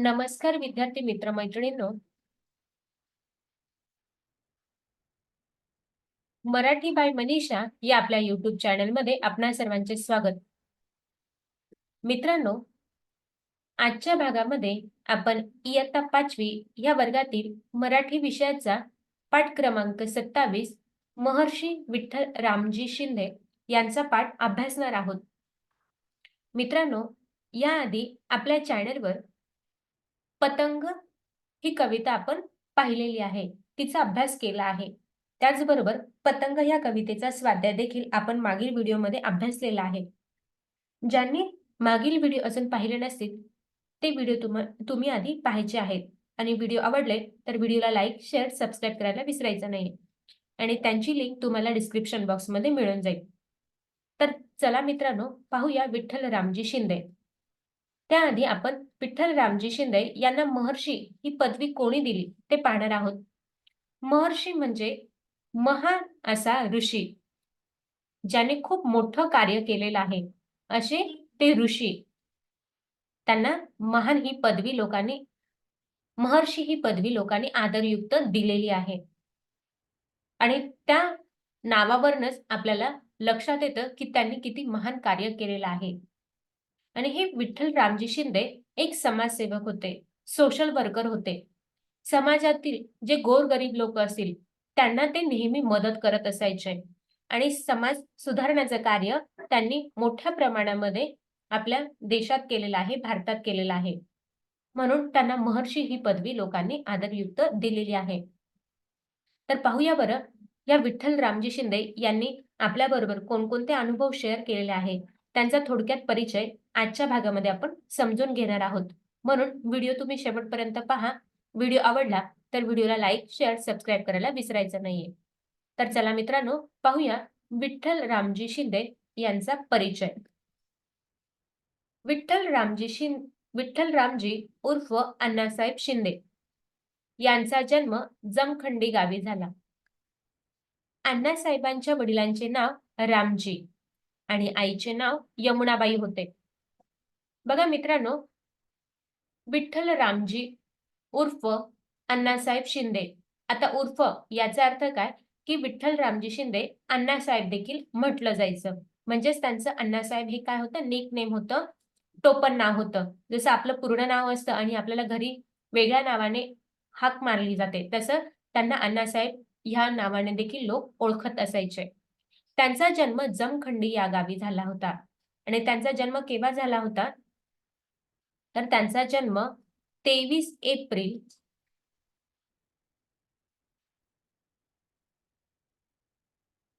नमस्कार विद्यार्थी मित्र मैत्रिणींनो मराठी बाय मनीषा या आपल्या युट्यूब चॅनलमध्ये आपणा सर्वांचे स्वागत. मित्रांनो आजच्या भागामध्ये आपण इयत्ता पाचवी या वर्गातील मराठी विषयाचा पाठ क्रमांक सत्तावीस महर्षी विठ्ठल रामजी शिंदे यांचा पाठ अभ्यासणार आहोत. मित्रांनो याआधी आपल्या चॅनलवर पतंग ही कविता आपण पाहिलेली आहे. तिचा अभ्यास केला आहे. त्याचबरोबर पतंग या कवितेचा स्वाध्याय देखील आपण मागील व्हिडिओमध्ये अभ्यासलेला आहे. ज्यांनी मागील व्हिडिओ अजून पाहिले नसतील ते व्हिडिओ तुम तुम्ही आधी पाहायचे आहेत. आणि व्हिडिओ आवडले तर व्हिडिओला लाईक शेअर सबस्क्राईब करायला विसरायचं नाही. आणि त्यांची लिंक तुम्हाला डिस्क्रिप्शन बॉक्समध्ये मिळून जाईल. तर चला मित्रांनो पाहूया विठ्ठल रामजी शिंदे. त्याआधी आपण विठ्ठल रामजी शिंदे यांना महर्षी ही पदवी कोणी दिली ते पाहणार आहोत. महर्षी म्हणजे महान असा ऋषी ज्याने खूप मोठं कार्य केलेलं आहे. असे ते ऋषी त्यांना महान ही पदवी लोकांनी महर्षी ही पदवी लोकांनी आदरयुक्त दिलेली आहे. आणि त्या नावावरनच आपल्याला लक्षात येतं की त्यांनी किती महान कार्य केलेलं आहे. आणि हे विठ्ठल रामजी शिंदे एक समाजसेवक होते सोशल वर्कर होते. समाजातील जे गोरगरीब लोक असतील त्यांना ते नेहमी मदत करत असायचे. आणि समाज सुधारण्याचं कार्य त्यांनी मोठ्या प्रमाणामध्ये आपल्या देशात केलेलं आहे भारतात केलेलं आहे. म्हणून त्यांना महर्षी ही पदवी लोकांनी आदरयुक्त दिलेली आहे. तर पाहूया बरं या विठ्ठल रामजी शिंदे यांनी आपल्या बरोबर कोणकोणते अनुभव शेअर केलेले आहे त्यांचा थोडक्यात परिचय आजच्या भागामध्ये आपण समजून घेणार आहोत. म्हणून व्हिडिओ तुम्ही शेवटपर्यंत पहा. व्हिडिओ आवडला तर व्हिडिओला लाईक शेअर सबस्क्राईब करायला विसरायचं नाहीये. तर चला मित्रांनो पाहूया विठ्ठल रामजी शिंदे यांचा परिचय. विठ्ठल रामजी शिंदे विठ्ठल रामजी उर्फ अण्णासाहेब शिंदे यांचा जन्म जमखंडी गावी झाला. अण्णासाहेबांच्या वडिलांचे नाव रामजी आणि आईचे नाव यमुनाबाई होते. बघा मित्रांनो विठ्ठल रामजी उर्फ अण्णासाहेब शिंदे. आता उर्फ याचा अर्थ काय? की विठ्ठल रामजी शिंदे अण्णासाहेब देखील म्हटलं जायचं. म्हणजेच त्यांचं अण्णासाहेब हे काय होतं? निक नेम होतं. टोपण नाव होतं. जसं आपलं पूर्ण नाव असतं आणि आपल्याला घरी वेगळ्या नावाने हाक मारली जाते तसं त्यांना अण्णासाहेब ह्या नावाने देखील लोक ओळखत असायचे. त्यांचा जन्म जमखंडी या गावी झाला होता. आणि त्यांचा जन्म केव्हा झाला होता? तर त्यांचा जन्म तेवीस एप्रिल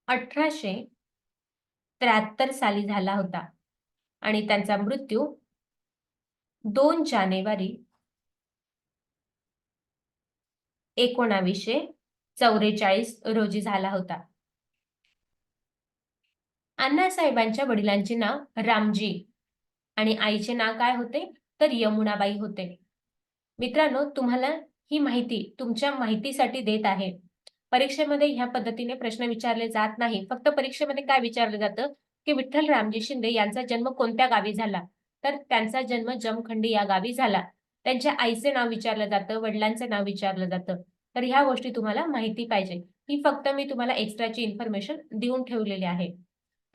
अठराशे त्र्याहत्तर साली झाला होता. आणि त्यांचा मृत्यू दोन जानेवारी एकोणावीसशे चौवेचाळीस रोजी झाला होता. अण्णासाहेबांच्या वडिलांचे नाव रामजी आणि आईचे नाव काय होते? तर यमुनाबाई होते. मित्रांनो तुम्हाला ही माहिती तुमच्या माहितीसाठी देत आहे. परीक्षेमध्ये ह्या पद्धतीने प्रश्न विचारले जात नाही. फक्त परीक्षेमध्ये काय विचारलं जातं? की विठ्ठल रामजी शिंदे यांचा जन्म कोणत्या गावी झाला? तर त्यांचा जन्म जमखंडी या गावी झाला. त्यांच्या आईचे नाव विचारलं जातं वडिलांचं नाव विचारलं जातं. तर ह्या गोष्टी तुम्हाला माहिती पाहिजे. ही फक्त मी तुम्हाला एक्स्ट्राची इन्फॉर्मेशन देऊन ठेवलेली आहे.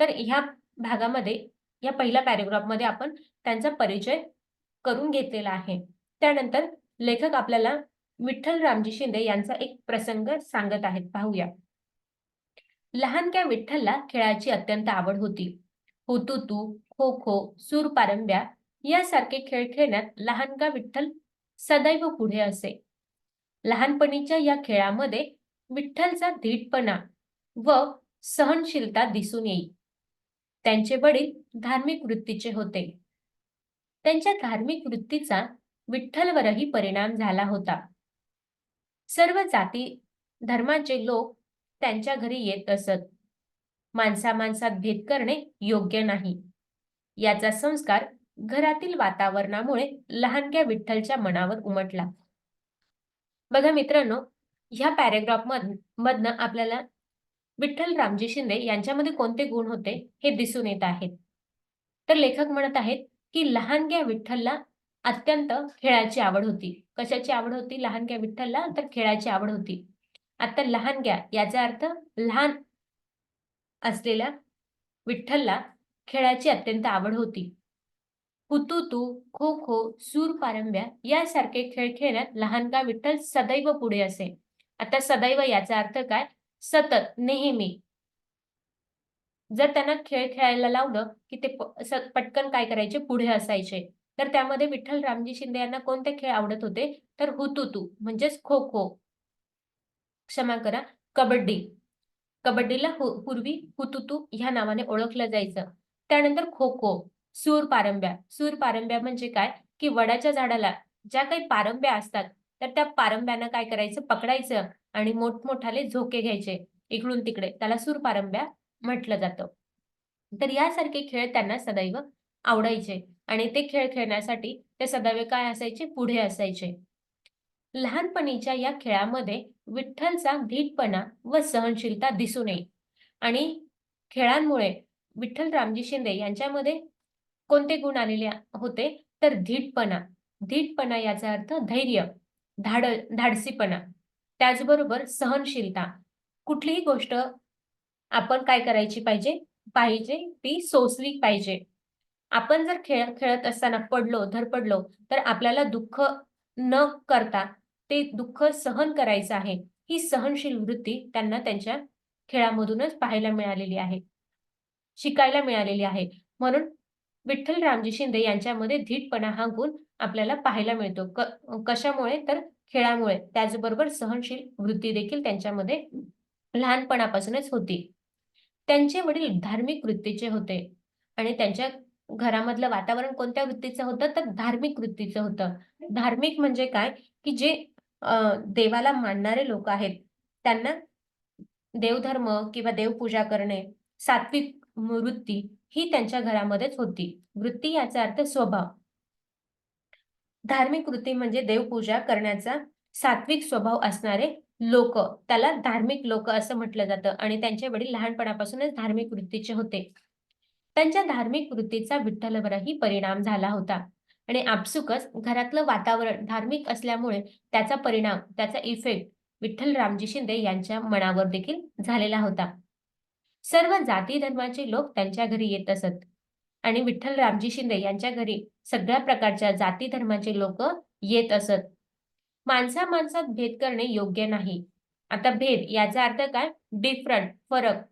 तर ह्या भागामध्ये या पहिल्या पॅरेग्राफमध्ये आपण त्यांचा परिचय करून घेतलेला आहे. त्यानंतर लेखक आपल्याला विठ्ठल रामजी शिंदे यांचा एक प्रसंग सांगत आहेत. पाहूया. लहानक्या विठ्ठलला खेळाची अत्यंत आवड होती. हुतुतू खो खो सूर पारंब्या यासारखे खेळ खेळण्यात लहानका विठ्ठल सदैव पुढे असे. लहानपणीच्या या खेळामध्ये विठ्ठलचा धीटपणा व सहनशीलता दिसून येईल त्यांचे वडील धार्मिक वृत्तीचे होते. त्यांच्या धार्मिक वृत्तीचा विठ्ठलवरही परिणाम झाला होता. सर्व जाती धर्माचे लोक त्यांच्या घरी येत असत. माणसा माणसात भेद करणे योग्य नाही. याचा संस्कार घरातील वातावरणामुळे लहानक्या विठ्ठलच्या मनावर उमटला. बघा मित्रांनो ह्या पॅरेग्राफ मधनं आपल्याला विठ्ठल रामजी शिंदे यांच्यामध्ये कोणते गुण होते हे दिसून येत आहेत. तर लेखक म्हणत आहेत की लहानग्या विठ्ठलला अत्यंत खेळाची आवड होती. कशाची आवड होती? लहानग्या विठ्ठलला तर खेळाची आवड होती. आता लहानग्या याचा अर्थ लहान असलेल्या विठ्ठलला खेळाची अत्यंत आवड होती. हुतुतू खो खो सूर पारंब्या यासारखे खेळ खेळण्यात लहानगा विठ्ठल सदैव पुढे असे. आता सदैव याचा अर्थ काय? सतत नेहमी जर त्यांना खेळ खेळायला लावलं की ते पटकन काय करायचे? पुढे असायचे. तर त्यामध्ये विठ्ठल रामजी शिंदे यांना कोणते खेळ आवडत होते? तर हुतुतू म्हणजेच खो खो. क्षमा करा कबड्डी. कबड्डीला पूर्वी हुतुतू ह्या नावाने ओळखलं जायचं. त्यानंतर खो खो सूर पारंब्या. सूर पारंब्या म्हणजे काय? की वडाच्या झाडाला ज्या काही पारंब्या असतात तर त्या पारंब्यानं काय करायचं? पकडायचं आणि मोठमोठाले झोके घ्यायचे. इकडून तिकडे. त्याला सूर पारंब्या म्हटलं जातं. तर यासारखे खेळ त्यांना सदैव आवडायचे आणि ते खेळ खेळण्यासाठी ते सदैव काय असायचे? पुढे असायचे. लहानपणीच्या या खेळामध्ये विठ्ठलचा धीटपणा व सहनशीलता दिसून येईल. आणि खेळांमुळे विठ्ठल रामजी शिंदे यांच्यामध्ये कोणते गुण आलेले होते? तर धीटपणा. धीटपणा याचा अर्थ धैर्य धाड धाडसीपणा. त्याचबरोबर सहनशीलता. कुठलीही गोष्ट आपण काय करायची पाहिजे? पाहिजे ती सोसली पाहिजे. आपण जर खेळ खेळत असताना पडलो धरपडलो तर आपल्याला दुःख न करता ते दुःख सहन करायचं आहे. ही सहनशील वृत्ती त्यांना त्यांच्या खेळामधूनच पाहायला मिळालेली आहे. शिकायला मिळालेली आहे. म्हणून विठ्ठल रामजी शिंदे यांच्यामध्ये धीटपणा हा गुण आपल्याला पाहायला मिळतो. कशामुळे? तर खेळामुळे. त्याचबरोबर सहनशील वृत्ती देखील त्यांच्यामध्ये लहानपणापासूनच होती. त्यांचे वडील धार्मिक वृत्तीचे होते. आणि त्यांच्या घरामधलं वातावरण कोणत्या वृत्तीचं होतं? तर धार्मिक वृत्तीचं होतं. धार्मिक म्हणजे काय? की जे देवाला मानणारे लोक आहेत. त्यांना देवधर्म किंवा देवपूजा करणे सात्विक वृत्ती ही त्यांच्या घरामध्येच होती. वृत्ती याचा अर्थ स्वभाव. धार्मिक वृत्ती म्हणजे देवपूजा करण्याचा सात्विक स्वभाव असणारे लोक त्याला धार्मिक लोक असं म्हटलं जातं आणि त्यांचे वडील लहानपणापासूनच धार्मिक वृत्तीचे होते. त्यांच्या धार्मिक वृत्तीचा विठ्ठलवरही परिणाम झाला होता आणि आपसुकच घरातलं वातावरण धार्मिक असल्यामुळे त्याचा परिणाम त्याचा इफेक्ट विठ्ठल रामजी शिंदे यांच्या मनावर देखील झालेला होता. सर्व जाती धर्माचे लोक त्यांच्या घरी येत असत आणि विठ्ठल रामजी शिंदे यांच्या घरी सगळ्या प्रकारच्या जाती धर्माचे लोक येत असत. माणसा माणसात भेद करणे योग्य नाही. आता भेद याचा अर्थ काय? डिफरंट फरक.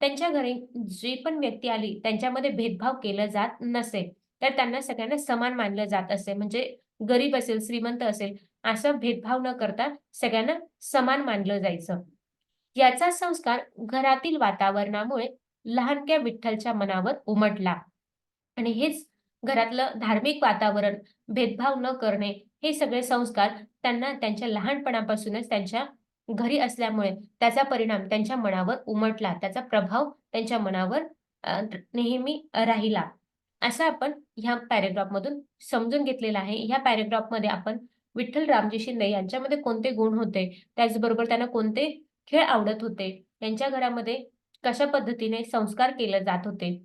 त्यांच्या घरी जी पण व्यक्ती आली त्यांच्यामध्ये भेदभाव केला जात नसे. तर त्यांना सगळ्यांना समान मानलं जात असे. म्हणजे गरीब असेल श्रीमंत असेल असं भेदभाव न करता सगळ्यांना समान मानलं जायचं. याचा संस्कार घरातील वातावरणामुळे लहानक्या विठ्ठलच्या मनावर उमटला. आणि हेच घरातलं धार्मिक वातावरण भेदभाव न करणे हे सगळे संस्कार त्यांना त्यांच्या लहानपणापासूनच त्यांच्या घरी असल्यामुळे त्याचा परिणाम त्यांच्या मनावर उमटला. त्याचा प्रभाव त्यांच्या मनावर नेहमी राहिला. असं आपण ह्या पॅरेग्राफ मधून समजून घेतलेलं आहे. ह्या पॅरेग्राफमध्ये आपण विठ्ठल रामजी शिंदे यांच्यामध्ये कोणते गुण होते? त्याचबरोबर त्यांना कोणते खेळ आवडत होते? त्यांच्या घरामध्ये कशा पद्धतीने संस्कार केले जात होते?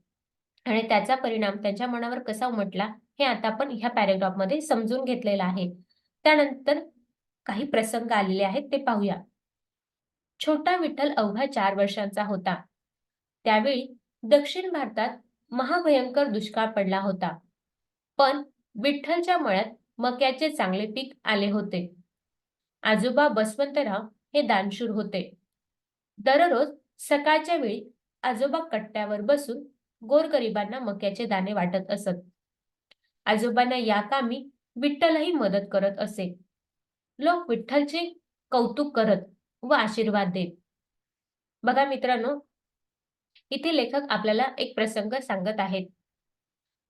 आणि त्याचा परिणाम त्यांच्या मनावर कसा उमटला हे आता आपण ह्या पॅरेग्राफमध्ये समजून घेतलेलं आहे. त्यानंतर काही प्रसंग आलेले आहेत ते पाहूया. छोटा विठ्ठल अवघा चार वर्षांचा होता. त्यावेळी दक्षिण भारतात महाभयंकर दुष्काळ पडला होता. पण विठ्ठलच्या मळ्यात मक्याचे चांगले पीक आले होते. आजोबा बसवंतराव हे दानशूर होते. दररोज सकाळच्या वेळी आजोबा कट्ट्यावर बसून गोरगरिबांना मक्याचे दाणे वाटत असत. आजोबांना या कामी विठ्ठलही मदत करत असे. लोक विठ्ठलचे कौतुक करत व आशीर्वाद देत. बघा मित्रांनो इथे लेखक आपल्याला एक प्रसंग सांगत आहेत.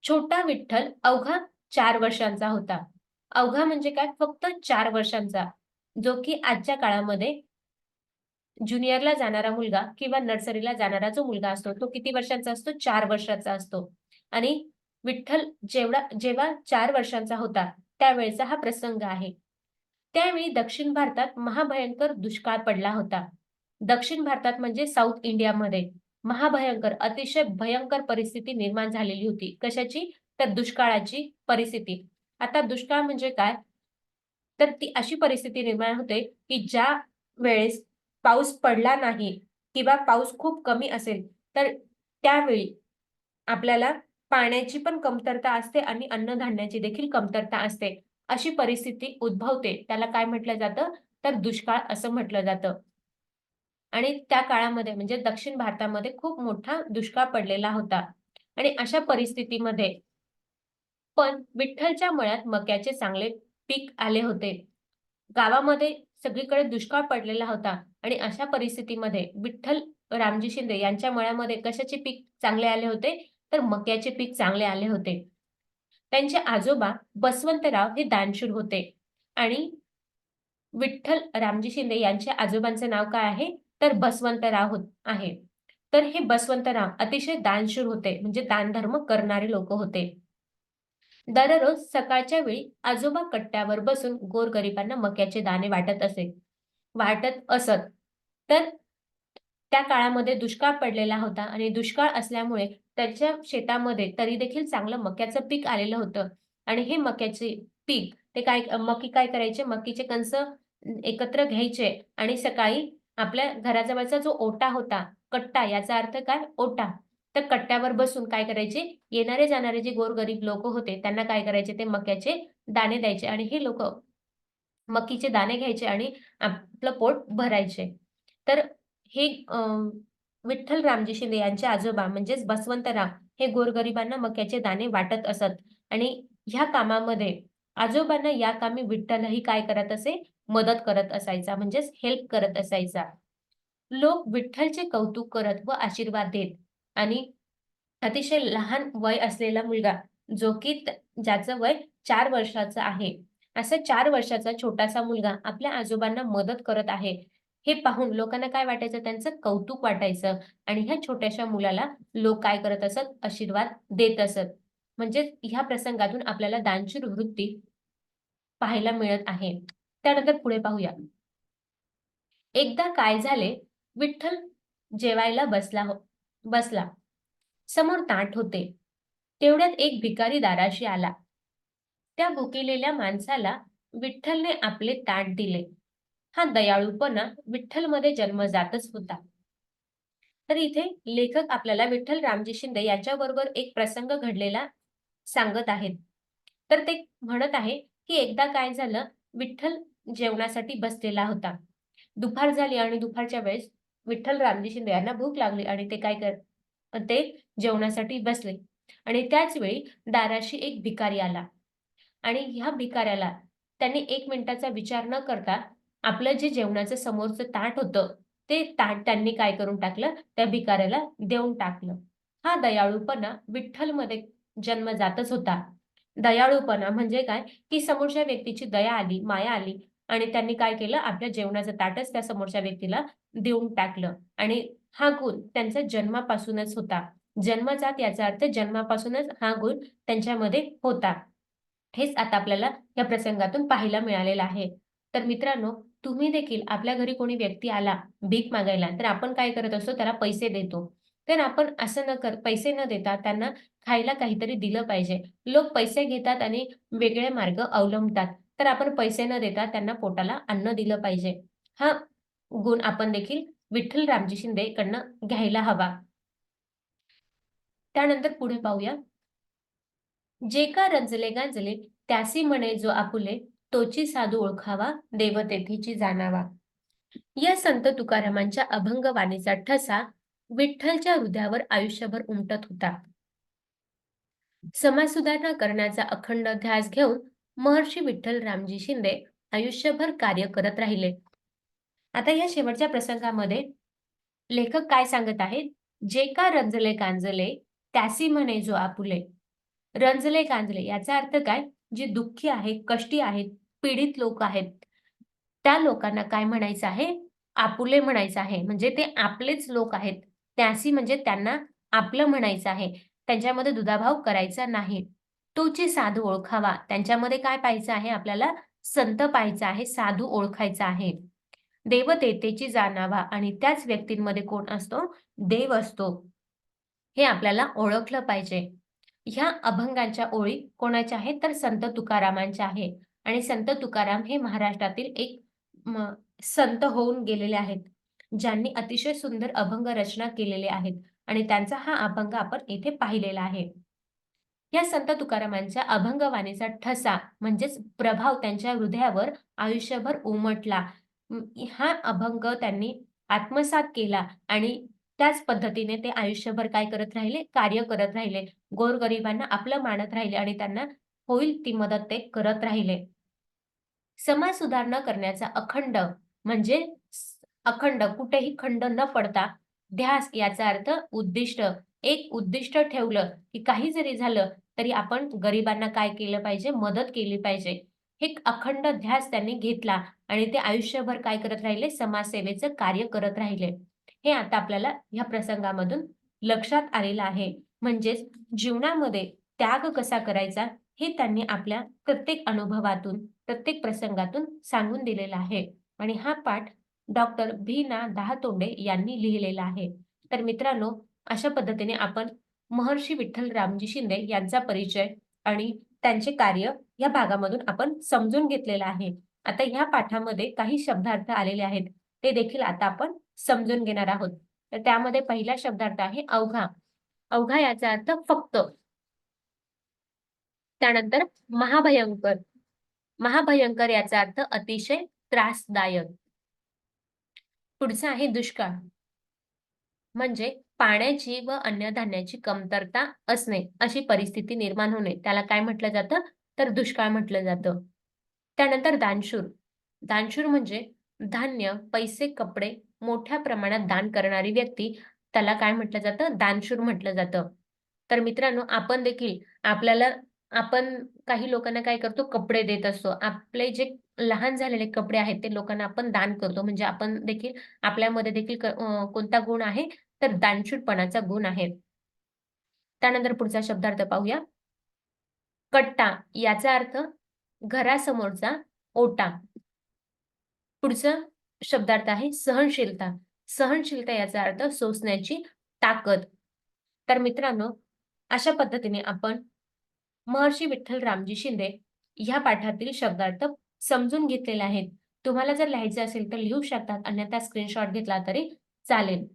छोटा विठ्ठल अवघा चार वर्षांचा होता. अवघा म्हणजे काय? फक्त चार वर्षांचा. जो की आजच्या काळामध्ये ज्युनियरला जाणारा मुलगा किंवा नर्सरीला जाणारा जो मुलगा असतो तो किती वर्षांचा असतो? चार वर्षाचा असतो. आणि विठ्ठल जेवढा जेव्हा चार वर्षांचा होता त्यावेळेचा हा प्रसंग आहे. त्यावेळी दक्षिण भारतात महाभयंकर दुष्काळ पडला होता. दक्षिण भारतात म्हणजे साऊथ इंडियामध्ये महाभयंकर अतिशय भयंकर परिस्थिती निर्माण झालेली होती. कशाची? तर दुष्काळाची परिस्थिती. आता दुष्काळ म्हणजे काय? तर ती अशी परिस्थिती निर्माण होते की ज्या वेळेस पाऊस पडला नाही किंवा पाऊस खूप कमी असेल तर त्यावेळी आपल्याला पाण्याची पण कमतरता असते आणि अन्नधान्याची देखील कमतरता असते. अशी परिस्थिती उद्भवते. त्याला काय म्हटलं जातं? तर दुष्काळ असं म्हटलं जातं. आणि त्या काळामध्ये म्हणजे दक्षिण भारतामध्ये खूप मोठा दुष्काळ पडलेला होता. आणि अशा परिस्थितीमध्ये पण विठ्ठलच्या मळ्यात मक्याचे चांगले पीक आले होते. गावामध्ये सगळीकडे दुष्काळ पडलेला होता आणि अशा परिस्थितीमध्ये विठ्ठल रामजी शिंदे यांच्या मळ्यामध्ये कशाचे पीक चांगले आले होते? तर मक्याचे पीक चांगले आले होते. त्यांचे आजोबा बसवंतराव हे दानशूर होते. आणि विठ्ठल रामजी शिंदे यांच्या आजोबांचं नाव काय आहे? तर बसवंतराव आहे. तर हे बसवंतराव अतिशय दानशूर होते. म्हणजे दानधर्म करणारे लोक होते. दररोज सकाळच्या वेळी आजोबा कट्ट्यावर बसून गोरगरिबांना मक्याचे दाणे वाटत असे. वाटत असत. तर त्या काळामध्ये दुष्काळ पडलेला होता आणि दुष्काळ असल्यामुळे त्याच्या शेतामध्ये तरी देखील चांगलं मक्याचं पीक आलेलं होतं. आणि हे मक्याचे पीक ते काय मकी काय करायचे? मकीचे कंस एकत्र घ्यायचे आणि सकाळी आपल्या घराजवळचा जो ओटा होता कट्टा याचा अर्थ काय? ओटा. तर कट्ट्यावर बसून काय करायचे? येणारे जाणारे जे गोरगरीब लोक होते त्यांना काय करायचे? ते मक्याचे दाणे द्यायचे आणि हे लोक मकीचे दाणे घ्यायचे आणि आपलं पोट भरायचे. तर हे विठ्ठल रामजी शिंदे यांचे आजोबा म्हणजेच बसवंतराव हे गोरगरिबांना मक्याचे दाणे वाटत असत. आणि ह्या कामामध्ये आजोबांना या कामी विठ्ठलही काय करत असे? मदत करत असायचा म्हणजेच हेल्प करत असायचा. लोक विठ्ठलचे कौतुक करत व आशीर्वाद देत. आणि अतिशय लहान वय असलेला मुलगा जो की ज्याचं वय चार वर्षाचं आहे. असं चार वर्षाचा छोटासा मुलगा आपल्या आजोबांना मदत करत आहे. हे पाहून लोकांना काय वाटायचं? त्यांचं कौतुक वाटायचं. आणि ह्या छोट्याशा मुलाला लोक काय करत असत? आशीर्वाद देत असत. म्हणजे ह्या प्रसंगातून आपल्याला दानशूर वृत्ती पाहायला मिळत आहे. त्यानंतर पुढे पाहूया. एकदा काय झाले? विठ्ठल जेवायला बसला हो बसला. समोर ताट होते. तेवढ्यात एक भिकारी दाराशी आला. त्या भुकेलेल्या माणसाला विठ्ठलने आपले ताट दिले. हा दयाळूपणा विठ्ठलमध्ये जन्मजातच होता. तर इथे लेखक आपल्याला विठ्ठल रामजी शिंदे यांच्याबरोबर एक प्रसंग घडलेला सांगत आहेत. तर ते म्हणत आहे की एकदा काय झालं विठ्ठल जेवणासाठी बसलेला होता. दुपार झाली आणि दुपारच्या वेळेस विठ्ठल रामजी शिंदे यांना भूक लागली आणि ते काय कर ते जेवणासाठी बसले. आणि त्याच वेळी दाराशी एक भिकारी आला. आणि ह्या भिकाऱ्याला त्यांनी एक मिनिटाचा विचार न करता आपलं जे जेवणाचं समोरचं ताट होतं ते ताट त्यांनी काय करून टाकलं? त्या भिकाऱ्याला देऊन टाकलं. हा दयाळूपणा विठ्ठलमध्ये जन्म जातच होता. दयाळूपणा म्हणजे काय? की समोरच्या व्यक्तीची दया आली माया आली आणि त्यांनी काय केलं? आपल्या जेवणाचं ताटच त्या समोरच्या व्यक्तीला देऊन टाकलं. आणि हा गुण त्यांचा जन्मापासूनच होता. जन्मजात याचा अर्थ जन्मापासूनच हा गुण त्यांच्यामध्ये होता. हेच आता आपल्याला या प्रसंगातून पाहायला मिळालेलं आहे. तर मित्रांनो तुम्ही देखील आपल्या घरी कोणी व्यक्ती आला भीक मागायला तर आपण काय करत असतो? त्याला पैसे देतो. तर आपण असं न कर पैसे न देता त्यांना खायला काहीतरी दिलं पाहिजे. लोक पैसे घेतात आणि वेगळे मार्ग अवलंबतात. तर आपण पैसे न देता त्यांना पोटाला अन्न दिलं पाहिजे. हा गुण आपण देखील विठ्ठल रामजी शिंदे कडनं घ्यायला हवा. त्यानंतर पुढे पाहूया. जे का रंजले गांजले त्यासी म्हणे जो आपुले तोची साधू ओळखावा देवतेथीची जाणावा. या संत तुकारामांच्या अभंग वाणीचा ठसा विठ्ठलच्या हृदयावर आयुष्यभर उमटत होता. समाज सुधारणा करण्याचा अखंड ध्यास घेऊन महर्षी विठ्ठल रामजी शिंदे आयुष्यभर कार्य करत राहिले. आता या शेवटच्या प्रसंगामध्ये लेखक काय सांगत आहेत? जे का रंजले कांजले त्यासी म्हणे जो आपुले. रंजले कांजले याचा अर्थ काय? जे दुःखी आहेत कष्टी आहेत पीडित लोक आहेत. त्या लोकांना काय म्हणायचं आहे? आपुले म्हणायचं आहे. म्हणजे ते आपलेच लोक आहेत. त्यासी म्हणजे त्यांना आपलं म्हणायचं आहे. त्यांच्यामध्ये दुधाभाव करायचा नाही. तोची साधू ओळखावा. त्यांच्यामध्ये काय पाहायचं आहे? आपल्याला संत पाहायचा आहे साधू ओळखायचा आहे. देवतेतेची जाणावा आणि त्याच व्यक्तींमध्ये कोण असतो? देव असतो. हे आपल्याला ओळखलं पाहिजे. ह्या अभंगांच्या ओळी कोणाच्या आहेत? तर संत तुकारामांच्या आहे. आणि संत तुकाराम हे महाराष्ट्रातील एक संत होऊन गेलेले आहेत. ज्यांनी अतिशय सुंदर अभंग रचना केलेले आहेत. आणि त्यांचा हा अभंग आपण येथे पाहिलेला आहे. या संत तुकारामांच्या अभंगवाणीचा ठसा म्हणजेच प्रभाव त्यांच्या हृदयावर आयुष्यभर उमटला. हा अभंग त्यांनी आत्मसात केला आणि त्याच पद्धतीने ते आयुष्यभर काय करत राहिले? कार्य करत राहिले. गोरगरिबांना आपलं मानत राहिले आणि त्यांना होईल ती मदत ते करत राहिले. समाज सुधारणा करण्याचा अखंड म्हणजे अखंड कुठेही खंड न पडता ध्यास याचा अर्थ उद्दिष्ट. एक उद्दिष्ट ठेवलं की काही जरी झालं तरी आपण गरिबांना काय केलं पाहिजे? मदत केली पाहिजे. हे एक अखंड ध्यास त्यांनी घेतला आणि ते आयुष्यभर काय करत राहिले? समाजसेवेचं कार्य करत राहिले. हे आता आपल्याला या प्रसंगामधून लक्षात आलेलं आहे. म्हणजेच जीवनामध्ये त्याग कसा करायचा? हे त्यांनी आपल्या प्रत्येक अनुभवातून प्रत्येक प्रसंगातून सांगून दिलेला आहे. आणि हा पाठ डॉक्टर भी ना दहातोंडे यांनी लिहिलेला आहे. तर मित्रांनो अशा पद्धतीने आपण महर्षी विठ्ठल रामजी शिंदे यांचा परिचय आणि त्यांचे कार्य या भागामधून आपण समजून घेतलेला आहे. आता ह्या पाठामध्ये काही शब्दार्थ आलेले आहेत. ते देखील आता आपण समजून घेणार आहोत. तर त्यामध्ये पहिला शब्दार्थ आहे अवघा. अवघा याचा अर्थ फक्त. त्यानंतर महाभयंकर. महाभयंकर याचा अर्थ अतिशय त्रासदायक. पुढचा आहे दुष्काळ. म्हणजे पाण्याची व अन्नधान्याची कमतरता असणे अशी परिस्थिती निर्माण होणे त्याला काय म्हटलं जातं? तर दुष्काळ म्हटलं जातं. त्यानंतर दानशूर. दानशूर म्हणजे धान्य पैसे कपडे मोठ्या प्रमाणात दान करणारी व्यक्ती त्याला काय म्हटलं जातं? दानशूर म्हटलं जातं. तर मित्रांनो आपण देखील आपल्याला आपण काही लोकांना काय करतो? कपडे देत असतो. आपले जे लहान झालेले कपडे आहेत ते लोकांना आपण दान करतो. म्हणजे आपण देखील आपल्यामध्ये देखील कोणता गुण आहे? तर दानशूरपणाचा गुण आहे. त्यानंतर पुढचा शब्दार्थ पाहूया. कट्टा याचा अर्थ घरासमोरचा ओटा. पुढचा शब्दार्थ आहे सहनशीलता. सहनशीलता याचा अर्थ सोसण्याची ताकद. तर मित्रांनो अशा पद्धतीने आपण महर्षी विठ्ठल रामजी शिंदे ह्या पाठातील शब्दार्थ समजून घेतलेले आहेत. तुम्हाला जर लिहायचं असेल तर लिहू शकतात अन्यथा स्क्रीनशॉट घेतला तरी चालेल.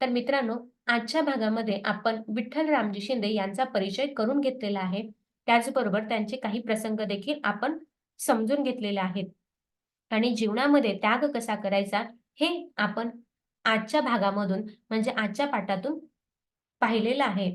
तर मित्रांनो आजच्या भागामध्ये आपण विठ्ठल रामजी शिंदे यांचा परिचय करून घेतलेला आहे. त्याचबरोबर त्यांचे काही प्रसंग देखील आपण समजून घेतलेले आहेत. आणि जीवनामध्ये त्याग कसा करायचा हे आपण आजच्या भागामधून म्हणजे आजच्या पाठातून पाहिलेलं आहे.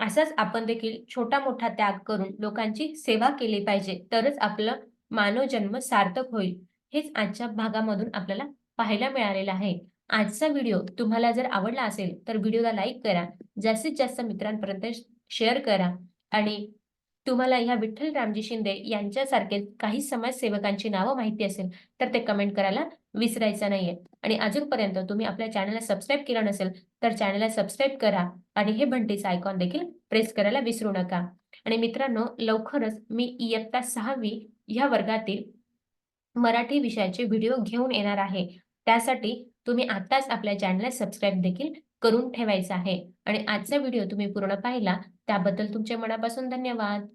असाच आपण देखील छोटा मोठा त्याग करून लोकांची सेवा केली पाहिजे तरच आपलं मानव जन्म सार्थक होईल. हेच आजच्या भागामधून आपल्याला पाहायला मिळालेलं आहे. आजचा व्हिडिओ तुम्हाला जर आवडला असेल तर व्हिडिओला लाईक करा जास्तीत जास्त मित्रांपर्यंत शेअर करा आणि तुम्हाला ह्या विठ्ठल रामजी शिंदे यांच्यासारखे काही समाजसेवकांची नावं माहिती असेल तर ते कमेंट करायला विसरायचं नाहीये. आणि अजूनपर्यंत तुम्ही आपल्या चॅनलला सबस्क्राईब केलं नसेल तर चॅनलला सबस्क्राईब करा आणि हे भंटीचं आयकॉन देखील प्रेस करायला विसरू नका. आणि मित्रांनो लवकरच मी इयत्ता सहावी ह्या वर्गातील मराठी विषयाचे व्हिडिओ घेऊन येणार आहे. त्यासाठी तुम्ही आताच आपल्या चॅनलला सबस्क्राईब देखील करून ठेवायचं आहे. आणि आजचा व्हिडिओ तुम्ही पूर्ण पाहिला त्याबद्दल तुमच्या मनापासून धन्यवाद.